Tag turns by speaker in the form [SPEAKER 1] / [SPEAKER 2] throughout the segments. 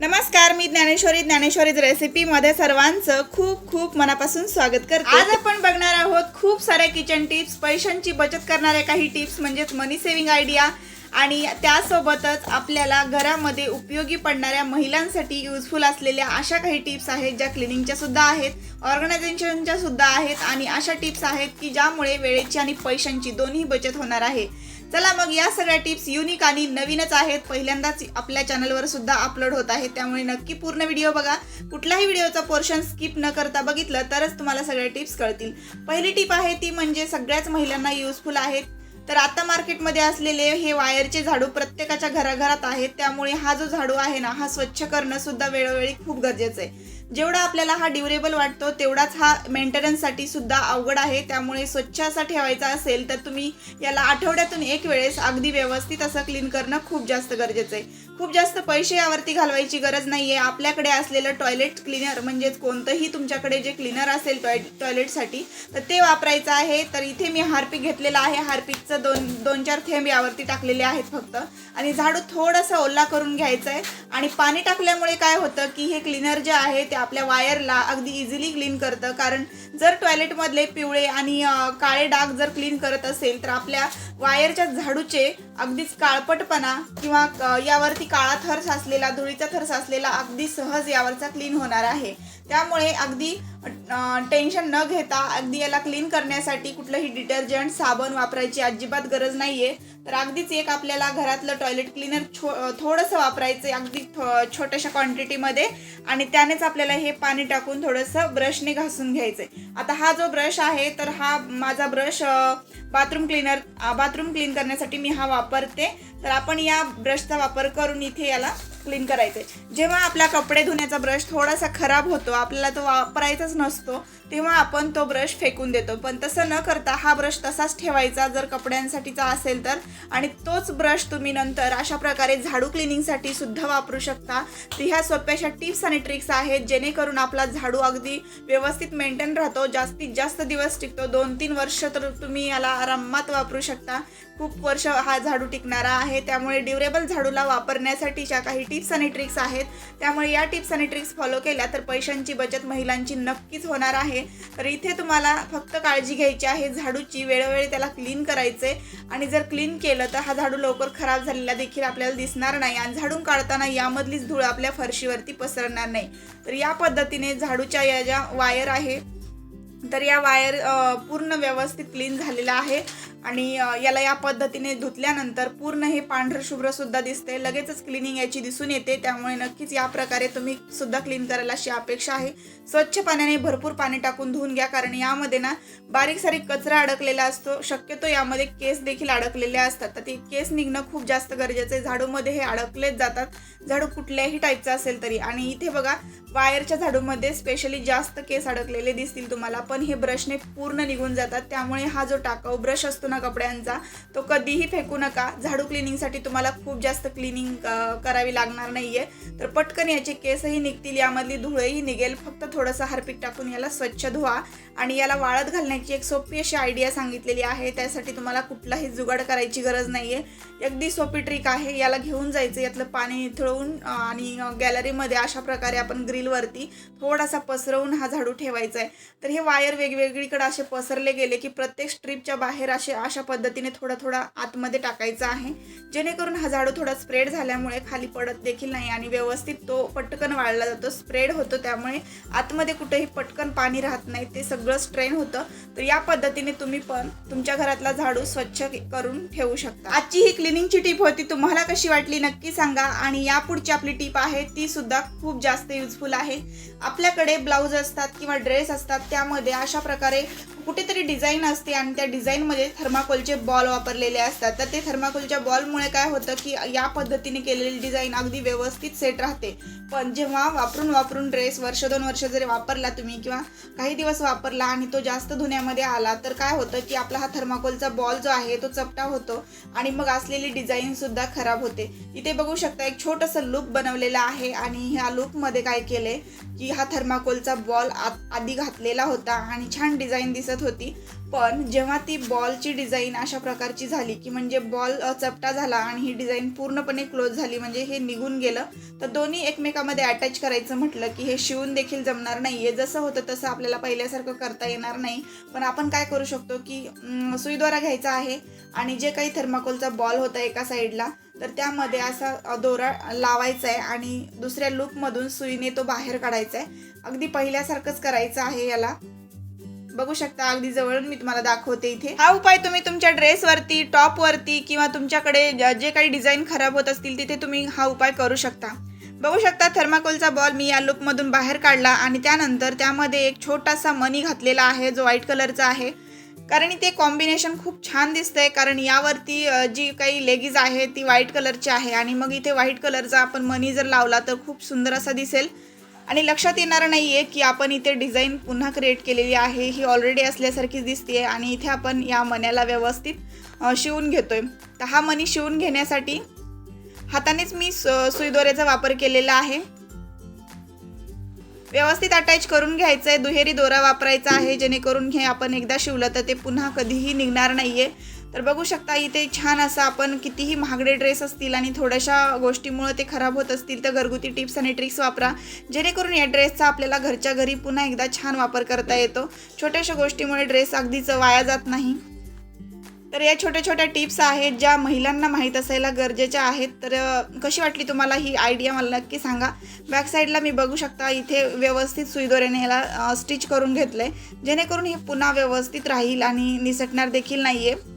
[SPEAKER 1] नमस्कार मी ज्ञानेश्वरी. ज्ञानेश्वरीज रेसिपीमध्ये सर्वांचं खूप खूप मनापासून स्वागत करते. आज आपण बघणार आहोत खूप साऱ्या किचन टिप्स पैशांची बचत करणाऱ्या काही टिप्स म्हणजेच मनी सेव्हिंग आयडिया आणि त्यासोबतच आपल्याला घरामध्ये उपयोगी पडणाऱ्या महिलांसाठी युजफुल असलेल्या अशा काही टिप्स आहेत ज्या क्लिनिंगच्या सुद्धा आहेत ऑर्गनायझेशनच्या सुद्धा आहेत आणि अशा टिप्स आहेत की ज्यामुळे वेळेची आणि पैशांची दोन्ही बचत होणार आहे. चला मग या सगळ्या टिप्स युनिक आणि नवीनच आहेत. पहिल्यांदाच आपल्या चॅनलवर सुद्धा अपलोड होत आहेत. त्यामुळे नक्की पूर्ण व्हिडिओ बघा. कुठल्याही व्हिडिओचा पोर्शन स्किप न करता बघितलं तरच तुम्हाला सगळ्या टिप्स कळतील. पहिली टिप आहे ती म्हणजे सगळ्याच महिलांना युजफुल आहेत तर आता मार्केटमध्ये असलेले हे वायरचे झाडू प्रत्येकाच्या घराघरात आहेत. त्यामुळे हा जो झाडू आहे ना हा स्वच्छ करणं सुद्धा वेळोवेळी खूप गरजेचं आहे. जेवढा आपल्याला हा ड्युरेबल वाटतो तेवढाच हा मेंटेनन्ससाठी सुद्धा अवघड आहे. त्यामुळे स्वच्छ असा ठेवायचा असेल तर तुम्ही याला आठवड्यातून एक वेळेस अगदी व्यवस्थित असं क्लीन करणं खूप जास्त गरजेचं आहे. खूप जास्त पैसे यावरती घालवायची गरज नाही आहे आपल्याकडे असलेलं टॉयलेट क्लीनर म्हणजेच कोणतंही तुमच्याकडे जे क्लीनर असेल टॉय टॉयलेटसाठी तर ते वापरायचं आहे. तर इथे मी हार्पिक घेतलेलं आहे. हार्पिकचं दोन दोन चार थेंब यावरती टाकलेले आहेत फक्त. आणि झाडू थोडासा ओला करून घ्यायचं आहे आणि पाणी टाकल्यामुळे काय होतं की हे क्लीनर जे आहे ते आपल्या वायरला अगदी इझिली क्लीन करतं. कारण जर टॉयलेटमधले पिवळे आणि काळे डाग जर क्लीन करत असेल तर आपल्या वायरच्या झाडूचे अगदीच काळपटपणा किंवा यावरती काळा थर साचलेला धुळीचा थर साचलेला अगदी सहज यावरचा क्लीन होणार आहे. त्यामुळे अगदी टेन्शन न घेता अगदी याला क्लीन करण्यासाठी कुठलंही डिटर्जंट साबण वापरायची अजिबात गरज नाही आहे तर अगदीच एक आपल्याला घरातलं टॉयलेट क्लीनर छो थोडंसं वापरायचं आहे अगदी थो- छोट्याशा क्वांटिटीमध्ये आणि त्यानेच आपल्याला हे पाणी टाकून थोडंसं ब्रशने घासून घ्यायचं आहे आता हा जो ब्रश आहे तर हा माझा brush bathroom cleaner bathroom clean करण्यासाठी मी हा वापरते. तर आपण या ब्रशचा वापर करून इथे याला क्लीन करायचे. जेव्हा आपला कपडे धुण्याचा ब्रश थोडासा खराब होतो आपल्याला तो वापरायचाच नसतो तेव्हा आपण तो ब्रश फेकून देतो. पण तसं न करता हा ब्रश तसाच ठेवायचा जर कपड्यांसाठीचा असेल तर. आणि तोच ब्रश तुम्ही नंतर अशा प्रकारे झाडू क्लिनिंगसाठी सुद्धा वापरू शकता. तर ह्या सोप्याशा टिप्स आणि ट्रिक्स आहेत जेणेकरून आपला झाडू अगदी व्यवस्थित मेंटेन राहतो जास्तीत जास्त दिवस टिकतो. दोन तीन वर्ष तर तुम्ही याला आरामात वापरू शकता. खूप वर्ष हा झाडू टिकणारा आहे त्यामुळे ड्युरेबल झाडूला वापरण्यासाठीच्या काही टिप्स आणि ट्रिक्स आहेत. त्यामुळे या टिप्स आणि ट्रिक्स फॉलो केल्या तर पैशांची बचत महिलांची नक्कीच होणार आहे. तर इथे तुम्हाला फक्त काळजी घ्यायची आहे. झाडूची वेळोवेळी त्याला क्लीन करायचे. आणि जर क्लीन केलं तर हा झाडू लवकर खराब झालेला देखील आपल्याला दिसणार नाही. आणि झाडून काढताना यामधलीच धूळ आपल्या फरशीवरती पसरणार नाही. तर या पद्धतीने झाडूच्या या ज्या वायर आहे तर या वायर पूर्ण व्यवस्थित क्लीन झालेला आहे. आणि याला या पद्धतीने धुतल्यानंतर पूर्ण हे पांढरं शुभ्र सुद्धा दिसते लगेचच क्लिनिंग याची दिसून येते. त्यामुळे नक्कीच या प्रकारे तुम्ही सुद्धा क्लीन करायला अशी अपेक्षा आहे. स्वच्छ पाण्याने भरपूर पाणी टाकून धुवून घ्या. कारण यामध्ये ना बारीक सारीक कचरा अडकलेला असतो. शक्यतो यामध्ये केस देखील अडकलेले असतात. तर ते केस निघणं खूप जास्त गरजेचं आहे. झाडूमध्ये हे अडकलेच जातात. झाडू कुठल्याही टाईपचा असेल तरी. आणि इथे बघा वायरच्या झाडूमध्ये स्पेशली जास्त केस अडकलेले दिसतील तुम्हाला. पण हे ब्रशने पूर्ण निघून जातात. त्यामुळे हा जो टाकाऊ ब्रश असतो ना कपड्यांचा तो कधीही फेकू नका. झाडू क्लिनिंगसाठी तुम्हाला खूप जास्त क्लिनिंग करावी लागणार नाहीये. तर पटकन याचे केसही निघतील यामधली धुळेही निघेल. फक्त थोडंसं हार्पिक टाकून याला स्वच्छ धुवा आणि याला वाळत घालण्याची एक सोपी अशी आयडिया सांगितलेली आहे. त्यासाठी तुम्हाला कुठलाही जुगाड करायची गरज नाहीये. अगदी सोपी ट्रिक आहे. याला घेऊन जायचं यातलं पाणी निथळून आणि गॅलरीमध्ये अशा प्रकारे आपण ग्रिलवरती थोडासा पसरवून हा झाडू ठेवायचा आहे तर हे वायर वेगवेगळीकडे असे पसरले गेले की प्रत्येक स्ट्रीपच्या बाहेर असे अशा पद्धतीने थोडा थोडा आतमध्ये टाकायचा आहे. जेणेकरून हा झाडू थोडा स्प्रेड झाल्यामुळे खाली पडत देखील नाही आणि व्यवस्थित तो पटकन वाळला जातो. स्प्रेड होतो त्यामुळे आतमध्ये कुठेही पटकन पाणी राहत नाही. ते सगळं स्ट्रेन होतं. तर या पद्धतीने तुम्ही पण तुमच्या घरातला झाडू स्वच्छ करून ठेवू शकता. आजची ही क्लिनिंगची टीप होती. तुम्हाला कशी वाटली नक्की सांगा. आणि यापुढची आपली टीप आहे ती सुद्धा खूप जास्त युजफुल आहे. आपल्याकडे ब्लाऊज असतात किंवा ड्रेस असतात त्यामध्ये अशा प्रकारे कुठेतरी डिझाईन असते आणि त्या डिझाईनमध्ये थर्माकोलचे बॉल वापरलेले असतात. तर ते थर्माकोलच्या बॉलमुळे काय होतं की या पद्धतीने केलेली डिझाईन अगदी व्यवस्थित सेट राहते. पण जेव्हा वापरून वापरून ड्रेस वर्ष दोन वर्ष जरी वापरला तुम्ही किंवा काही दिवस वापरला आणि तो जास्त धुण्यामध्ये आला तर काय होतं की आपला हा थर्माकोलचा बॉल जो आहे तो चपटा होतो आणि मग असलेली डिझाईनसुद्धा खराब होते. इथे बघू शकता एक छोटंसं लूप बनवलेलं आहे आणि ह्या लूपमध्ये काय केले की हा थर्माकोलचा बॉल आधी घातलेला होता आणि छान डिझाईन दिसत होती. पण जेव्हा ती बॉलची डिझाईन अशा प्रकारची झाली की म्हणजे बॉल चपटा झाला आणि ही डिझाईन पूर्णपणे क्लोज झाली म्हणजे हे निघून गेलं तर दोन्ही एकमेकामध्ये अटॅच करायचं म्हटलं की हे शिवून देखील जमणार नाही. आहे जसं होतं तसं आपल्याला पहिल्यासारखं करता येणार नाही. पण आपण काय करू शकतो की सुईद्वारा घ्यायचा आहे आणि जे काही थर्माकोलचा बॉल होता एका साईडला तर त्यामध्ये असा दोरा लावायचा आहे आणि दुसऱ्या लूपमधून सुईने तो बाहेर काढायचा आहे. अगदी पहिल्यासारखंच करायचं आहे याला. बघू शकता अगदी जवळून मी तुम्हाला दाखवते इथे. हा उपाय तुम्ही तुमच्या ड्रेसवरती टॉपवरती किंवा तुमच्याकडे ज- जे काही डिझाईन खराब होत असतील तिथे तुम्ही हा उपाय करू शकता. बघू शकता थर्माकोलचा बॉल मी या लूपमधून बाहेर काढला आणि त्यानंतर त्यामध्ये एक छोटासा मनी घातलेला आहे जो व्हाईट कलरचा आहे. कारण ते कॉम्बिनेशन खूप छान दिसतंय कारण यावरती जी काही लेगीज आहे ती व्हाईट कलरची आहे आणि मग इथे व्हाईट कलरचा आपण मनी जर लावला तर खूप सुंदर असा दिसेल. आणि लक्षात येणारं नाही आहे की आपण इथे डिझाईन पुन्हा क्रिएट केलेली आहे. ही ऑलरेडी असल्यासारखीच दिसते आणि इथे आपण या मण्याला व्यवस्थित शिवून घेतो आहे तर हा मणी शिवून घेण्यासाठी हातानेच मी सु- सुईदोऱ्याचा वापर केलेला आहे. व्यवस्थित अटॅच करून घ्यायचं आहे दुहेरी दोरा वापरायचा आहे जेणेकरून हे आपण एकदा शिवलं तर ते पुन्हा कधीही निघणार नाही आहे तर बघू शकता इथे छान असं आपण कितीही महागडे ड्रेस असतील आणि थोड्याशा गोष्टीमुळं ते खराब होत असतील तर घरगुती टिप्स आणि ट्रिक्स वापरा. जेणेकरून या ड्रेसचा आपल्याला घरच्या घरी पुन्हा एकदा छान वापर करता येतो. छोट्याशा गोष्टीमुळे ड्रेस अगदीच वाया जात नाही. तर या छोट्या छोट्या टिप्स आहेत ज्या महिलांना माहीत असायला गरजेच्या आहेत. तर कशी वाटली तुम्हाला ही आयडिया मला नक्की सांगा. बॅक साईडला मी बघू शकता इथे व्यवस्थित सुईदोऱ्याने ह्याला स्टिच करून घेतलं आहे जेणेकरून हे पुन्हा व्यवस्थित राहील आणि निसटणार देखील नाही आहे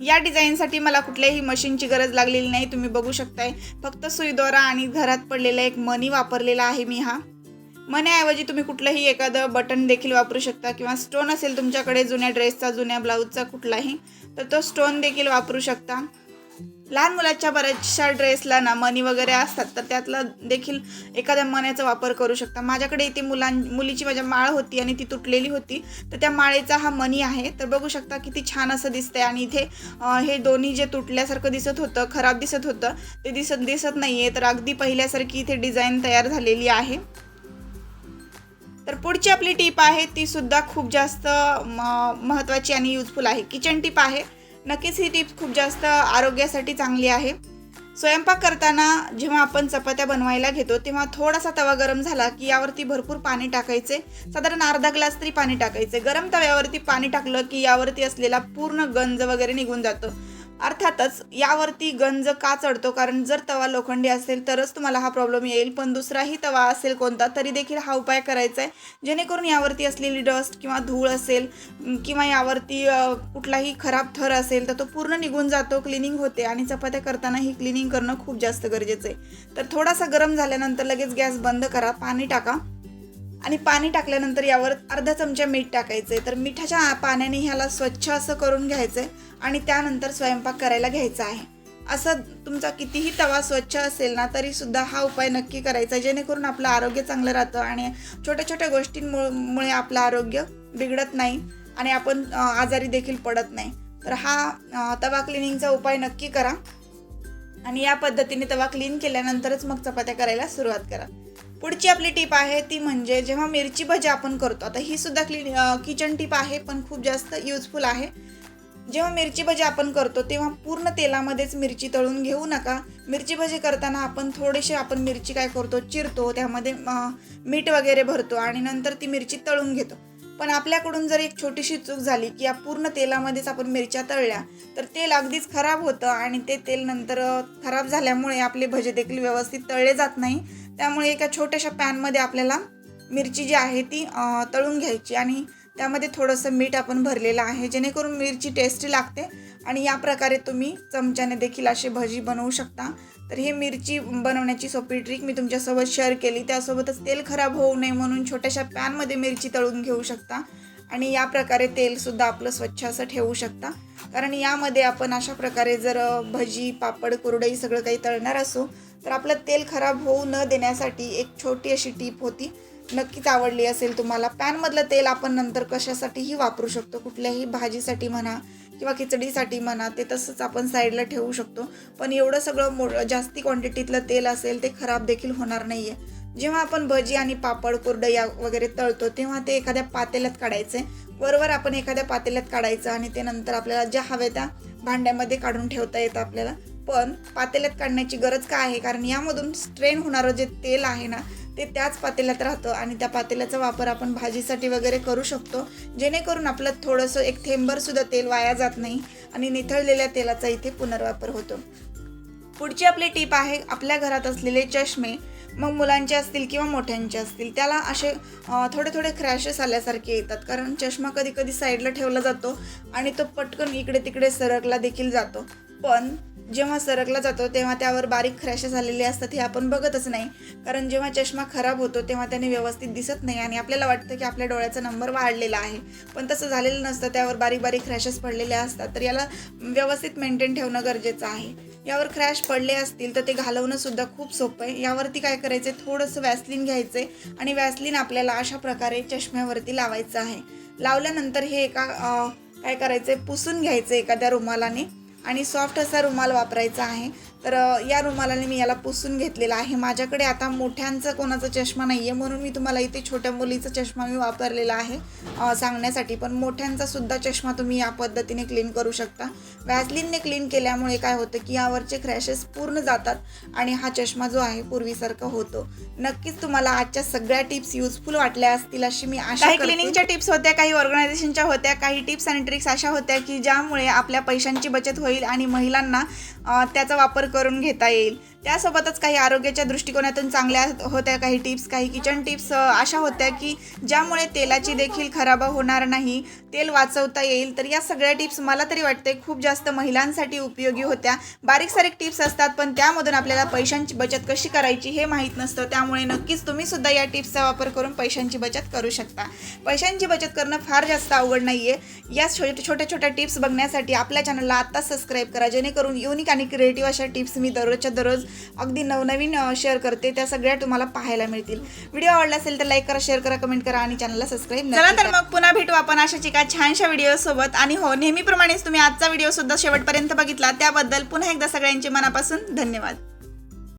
[SPEAKER 1] या डिझाईनसाठी मला कुठल्याही मशीनची गरज लागलेली नाही. तुम्ही बघू शकताय. फक्त सुईदोरा आणि घरात पडलेला एक मनी वापरलेला आहे मी हा. मण्याऐवजी तुम्ही कुठलंही एखादं बटन देखील वापरू शकता किंवा स्टोन असेल तुमच्याकडे जुन्या ड्रेसचा जुन्या ब्लाऊजचा कुठलाही तर तो स्टोन देखील वापरू शकता. लहान मुलाच्या बऱ्याचशा ड्रेसला ना मनी वगैरे असतात तर त्यातला देखील एखाद्या मण्याचा वापर करू शकता. माझ्याकडे इथे मुलां मुलीची माझ्या माळ होती आणि ती तुटलेली होती तर त्या माळेचा हा मनी आहे. तर बघू शकता किती छान असं दिसतंय आणि इथे हे दोन्ही जे तुटल्यासारखं दिसत होतं खराब दिसत होतं ते दिसत दिसत नाही आहे तर अगदी पहिल्यासारखी इथे डिझाईन तयार झालेली आहे. तर पुढची आपली टीप आहे ती सुद्धा खूप जास्त म- महत्त्वाची आणि युजफुल आहे. किचन टीप आहे. नक्कीच ही टीप खूप जास्त आरोग्यासाठी चांगली आहे. स्वयंपाक करताना जेव्हा आपण चपात्या बनवायला घेतो तेव्हा थोडासा तवा गरम झाला की यावरती भरपूर पाणी टाकायचे. साधारण अर्धा ग्लास तरी पाणी टाकायचे. गरम तव्यावरती पाणी टाकलं की यावरती असलेला पूर्ण गंज वगैरे निघून जातो. अर्थातच यावरती गंज का चढतो? कारण जर तवा लोखंडी असेल तरच तुम्हाला हा प्रॉब्लेम येईल. पण दुसराही तवा असेल कोणता तरी देखील हा उपाय करायचा आहे. जेणेकरून यावरती असलेली डस्ट किंवा धूळ असेल किंवा यावरती कुठलाही खराब थर असेल तर तो पूर्ण निघून जातो क्लिनिंग होते. आणि चपात्या करताना ही क्लिनिंग करणं खूप जास्त गरजेचं आहे. तर थोडासा गरम झाल्यानंतर लगेच गॅस बंद करा पाणी टाका. आणि पाणी टाकल्यानंतर यावर अर्धा चमचा मीठ टाकायचं. आहे तर मिठाच्या पाण्याने ह्याला स्वच्छ असं करून घ्यायचं आहे आणि त्यानंतर स्वयंपाक करायला घ्यायचा आहे. असं तुमचा कितीही तवा स्वच्छ असेल ना तरी सुद्धा हा उपाय नक्की करायचा जेणेकरून आपलं आरोग्य चांगलं राहतं आणि छोट्या छोट्या गोष्टींमुळे मुळे आपलं आरोग्य बिघडत नाही आणि आपण आजारी देखील पडत नाही. तर हा तवा क्लिनिंगचा उपाय नक्की करा आणि या पद्धतीने तवा क्लीन केल्यानंतरच मग चपात्या करायला सुरुवात करा. पुढची आपली टीप आहे ती म्हणजे जेव्हा मिरची भजी आपण करतो आता ही सुद्धा क्लीन किचन टीप आहे पण खूप जास्त युजफुल आहे. जेव्हा मिरची भजी आपण करतो तेव्हा पूर्ण तेलामध्येच मिरची तळून घेऊ नका. मिरची भजी करताना आपण थोडेसे आपण मिरची काय करतो चिरतो त्यामध्ये मीठ वगैरे भरतो आणि नंतर ती मिरची तळून घेतो. पण आपल्याकडून जर एक छोटीशी चूक झाली की या पूर्ण तेलामध्येच आपण मिरच्या तळल्या तर तेल अगदीच खराब होतं आणि ते तेल नंतर खराब झाल्यामुळे आपले भजे देखील व्यवस्थित तळले जात नाही. त्यामुळे एका छोट्याशा पॅनमध्ये आपल्याला मिरची जी आहे ती तळून घ्यायची आणि त्यामध्ये थोडंसं मीठ आपण भरलेलं आहे जेणेकरून मिरची टेस्टी लागते आणि या प्रकारे तुम्ही चमच्याने देखील अशी भजी बनवू शकता. तर ही मिरची बनवण्याची सोपी ट्रिक मी तुमच्यासोबत शेअर केली. त्यासोबतच तेल खराब होऊ नये म्हणून छोट्याशा पॅनमध्ये मिरची तळून घेऊ शकता आणि या प्रकारे तेलसुद्धा आपलं स्वच्छ असं ठेवू शकता. कारण यामध्ये आपण अशा प्रकारे जर भजी पापड कुरडई सगळं काही तळणार असू तर आपलं तेल खराब होऊ न देण्यासाठी एक छोटी अशी टीप होती. नक्कीच आवडली असेल तुम्हाला. पॅनमधलं तेल आपण नंतर कशासाठीही वापरू शकतो. कुठल्याही भाजीसाठी म्हणा किंवा खिचडीसाठी म्हणा ते तसंच आपण साईडला ठेवू शकतो. पण एवढं सगळं मो जास्ती क्वांटिटीतलं तेल असेल ते खराब देखील होणार नाही आहे जेव्हा आपण भजी आणि पापड कुरडया वगैरे तळतो तेव्हा ते एखाद्या पातेल्यात काढायचे. वरवर आपण एखाद्या पातेल्यात काढायचं आणि ते नंतर आपल्याला ज्या हव्या त्या भांड्यामध्ये काढून ठेवता येतं आपल्याला. पण पातेल्यात काढण्याची गरज काय आहे? कारण यामधून स्ट्रेन होणारं जे तेल आहे ना ते त्याच पातेल्यात राहतं आणि त्या पातेल्याचा वापर आपण भाजीसाठी वगैरे करू शकतो. जेणेकरून आपलं थोडंसं एक थेंबरसुद्धा तेल वाया जात नाही आणि निथळलेल्या तेलाचा इथे पुनर्वापर होतो. पुढची आपली टीप आहे आपल्या घरात असलेले चष्मे मग मुलांचे असतील किंवा मोठ्यांचे असतील त्याला असे थोडे थोडे क्रॅशेस आल्यासारखे येतात. कारण चष्मा कधी कधी साईडला ठेवला जातो आणि तो पटकन इकडे तिकडे सरकला देखील जातो. पण जेव्हा सरकला जातो तेव्हा त्यावर बारीक क्रॅशेस आलेले असतात हे आपण बघतच नाही. कारण जेव्हा चष्मा खराब होतो तेव्हा त्याने व्यवस्थित दिसत नाही आणि आपल्याला वाटतं की आपल्या डोळ्याचा नंबर वाढलेला आहे. पण तसं झालेलं नसतं त्यावर बारीक बारीक क्रॅशेस पडलेले असतात. तर याला व्यवस्थित मेंटेन ठेवणं गरजेचं आहे. यावर क्रॅश पडले असतील तर ते घालवणं सुद्धा खूप सोपं आहे. यावरती काय करायचं थोडंसं वॅसलिन घ्यायचं आणि वॅसलिन आपल्याला अशा प्रकारे चष्म्यावरती लावायचं आहे. लावल्यानंतर हे एका काय करायचं आहे पुसून घ्यायचं एखाद्या रुमालाने. आणि सॉफ्ट असा रुमाल वापरायचा आहे. तर या रुमालाने मी याला पुसून घेतलेला आहे. माझ्याकडे आता मोठ्यांचा कोणाचा चष्मा नाही आहे म्हणून मी तुम्हाला इथे छोट्या मुलीचा चष्मा मी वापरलेला आहे सांगण्यासाठी. पण मोठ्यांचा सुद्धा चष्मा तुम्ही या पद्धतीने क्लीन करू शकता. व्हॅझलिनने क्लीन केल्यामुळे काय होतं की यावरचे क्रॅशेस पूर्ण जातात आणि हा चष्मा जो आहे पूर्वीसारखा होतो. नक्कीच तुम्हाला आजच्या सगळ्या टिप्स युजफुल वाटल्या असतील अशी मी आशा.
[SPEAKER 2] क्लिनिंगच्या टिप्स होत्या काही ऑर्गनायझेशनच्या होत्या काही टिप्स आणि ट्रिक्स अशा होत्या की ज्यामुळे आपल्या पैशांची बचत होईल आणि महिलांना त्याचा वापर करून घेता येईल. त्यासोबतच काही आरोग्याच्या दृष्टिकोनातून चांगल्या होत्या काही टिप्स काही किचन टिप्स अशा होत्या की ज्यामुळे तेलाची देखील खराब होणार नाही. तेल वाचवता येईल. तर या सगळ्या टिप्स मला तरी वाटते खूप जास्त महिलांसाठी उपयोगी होत्या. बारीक सारीक टिप्स असतात पण त्यामधून आपल्याला पैशांची बचत कशी करायची हे माहीत नसतं. त्यामुळे नक्कीच तुम्ही सुद्धा या टिप्सचा वापर करून पैशांची बचत करू शकता. पैशांची बचत करणं फार जास्त अवघड नाही आहे या छोट्या छोट्या टिप्स बघण्यासाठी आपल्या चॅनलला आत्ताच सबस्क्राईब करा जेणेकरून युनिक आणि क्रिएटिव्ह अशा टिप्स मी दररोजच्या दररोज अगदी नवनवीन शेअर करते. त्या सगळ्या तुम्हाला पाहायला मिळतील. व्हिडिओ आवडला असेल तर लाईक करा शेअर करा कमेंट करा आणि चॅनलला सबस्क्राईब
[SPEAKER 1] चला तर मग पुन्हा भेटू आपण अशाच एका छानशा व्हिडिओ सोबत. आणि हो नेहमीप्रमाणेच तुम्ही आजचा व्हिडिओ सुद्धा शेवटपर्यंत बघितला. त्याबद्दल पुन्हा एकदा सगळ्यांचे मनापासून धन्यवाद.